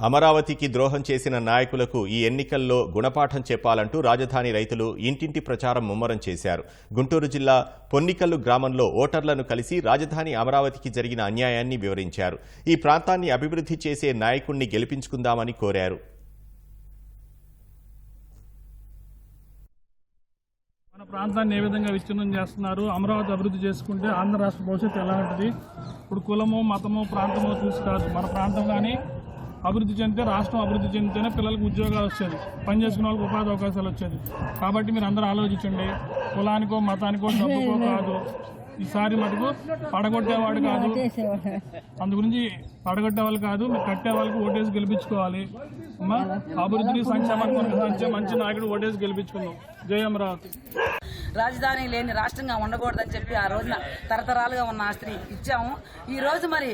అమరావతికి ద్రోహం చేసిన నాయకులకు ఈ ఎన్నికల్లో గుణపాఠం చెప్పాలంటూ రాజధాని రైతులు ఇంటింటి ప్రచారం ముమ్మరం చేశారు. గుంటూరు జిల్లా పొన్నికల్లు గ్రామంలో ఓటర్లను కలిసి రాజధాని అమరావతికి జరిగిన అన్యాయాన్ని వివరించారు. ఈ ప్రాంతాన్ని అభివృద్ధి చేసే నాయకుణ్ణి గెలిపించుకుందామని కోరారు. మన ప్రాంతాన్ని ఏ విధంగా విచ్ఛిన్నం చేస్తున్నారు? అమరావతి అభివృద్ధి చేసుకుంటే ఆంధ్ర రాష్ట్ర భవిష్యత్తు ఎలా ఉంటుంది ఇప్పుడు కులము మతము ప్రాంతము చూసి కాదు. మన ప్రాంతం కానీ అభివృద్ధి చెందితే రాష్ట్రం అభివృద్ధి చెందితేనే పిల్లలకు ఉద్యోగాలు వచ్చేది పని చేసుకునే వాళ్ళకి ఉపాధి అవకాశాలు వచ్చేది. కాబట్టి మీరు అందరూ ఆలోచించండి. కులానికో మతానికో డబ్బుకో కాదు. ఈసారి మటుకు పడగొట్టేవాడు కాదు. అందు గురించి పడగొట్టే వాళ్ళు కాదు మీరు కట్టే వాళ్ళకి ఓటేసి గెలిపించుకోవాలి. అమ్మా అభివృద్ధిని సంక్షేమానికి కొనసాగించే మంచి నాయకుడు ఓటేసి గెలిపించుకుందాం. జై అమరావతి. రాజధాని లేని రాష్ట్రంగా ఉండకూడదని చెప్పి ఆ రోజున తరతరాలుగా ఉన్న ఆస్తిని ఇచ్చాము. ఈ రోజు మరి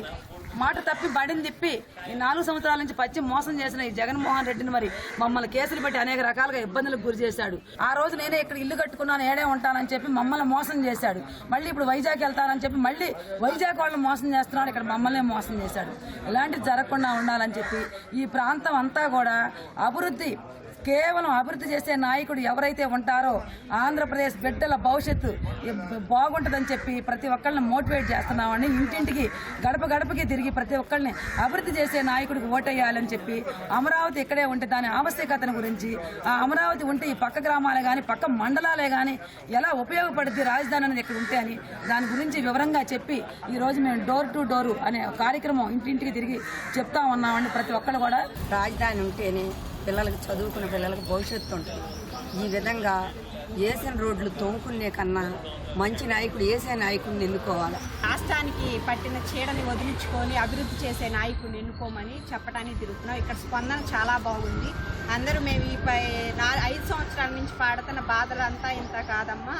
మాట తప్పి బడిని తిప్పి ఈ నాలుగు సంవత్సరాల నుంచి పచ్చి మోసం చేసిన ఈ జగన్మోహన్ రెడ్డిని మరి మమ్మల్ని కేసులు పెట్టి అనేక రకాలుగా ఇబ్బందులకు గురి చేశాడు. ఆ రోజు నేనే ఇక్కడ ఇల్లు కట్టుకున్నాను ఏడే ఉంటానని చెప్పి మమ్మల్ని మోసం చేశాడు. మళ్ళీ ఇప్పుడు వైజాగ్ వెళ్తానని చెప్పి మళ్ళీ వైజాగ్ వాళ్ళని మోసం చేస్తున్నాడు ఇక్కడ మమ్మల్ని మోసం చేశాడు. ఇలాంటివి జరగకుండా ఉండాలని చెప్పి ఈ ప్రాంతం అంతా కూడా అభివృద్ధి కేవలం అభివృద్ధి చేసే నాయకుడు ఎవరైతే ఉంటారో ఆంధ్రప్రదేశ్ బిడ్డల భవిష్యత్తు బాగుంటుందని చెప్పి ప్రతి ఒక్కళ్ళని మోటివేట్ చేస్తున్నామని ఇంటింటికి గడప గడపకి తిరిగి ప్రతి ఒక్కళ్ళని అభివృద్ధి చేసే నాయకుడికి ఓటేయాలని చెప్పి అమరావతి ఇక్కడే ఉంటే దాని ఆవశ్యకతను గురించి ఆ అమరావతి ఉంటే ఈ పక్క గ్రామాలే కానీ పక్క మండలాలే కానీ ఎలా ఉపయోగపడుద్ది రాజధాని అనేది ఇక్కడ ఉంటే అని దాని గురించి వివరంగా చెప్పి ఈరోజు మేము డోర్ టు డోరు అనే కార్యక్రమం ఇంటింటికి తిరిగి చెప్తా ఉన్నామండి ప్రతి ఒక్కరు కూడా రాజధాని ఉంటేనే పిల్లలకు చదువుకున్న పిల్లలకు భవిష్యత్తు ఉంటుంది. ఈ విధంగా వేసిన రోడ్లు తోముకునే కన్నా మంచి నాయకుడు వేసే నాయకుడిని ఎన్నుకోవాలి. రాష్ట్రానికి పట్టిన చీడని వదిలించుకొని అభివృద్ధి చేసే నాయకుడిని ఎన్నుకోమని చెప్పడానికి తిరుగుతున్నాం. ఇక్కడ స్పందన చాలా బాగుంది. అందరూ మేము ఈ పై ఐదు సంవత్సరాల నుంచి పాడుతున్న బాధలు అంతా ఇంత కాదమ్మా.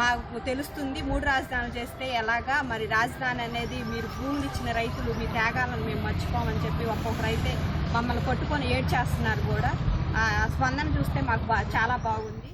మాకు తెలుస్తుంది మూడు రాజధానులు చేస్తే ఎలాగా మరి రాజధాని అనేది మీరు భూములు ఇచ్చిన రైతులు మీ త్యాగాలను మేము మర్చిపోమని చెప్పి ఒక్కొక్కరైతే మమ్మల్ని కొట్టుకొని ఏడ్చేస్తున్నారు కూడా. ఆ స్పందన చూస్తే మాకు బా చాలా బాగుంది.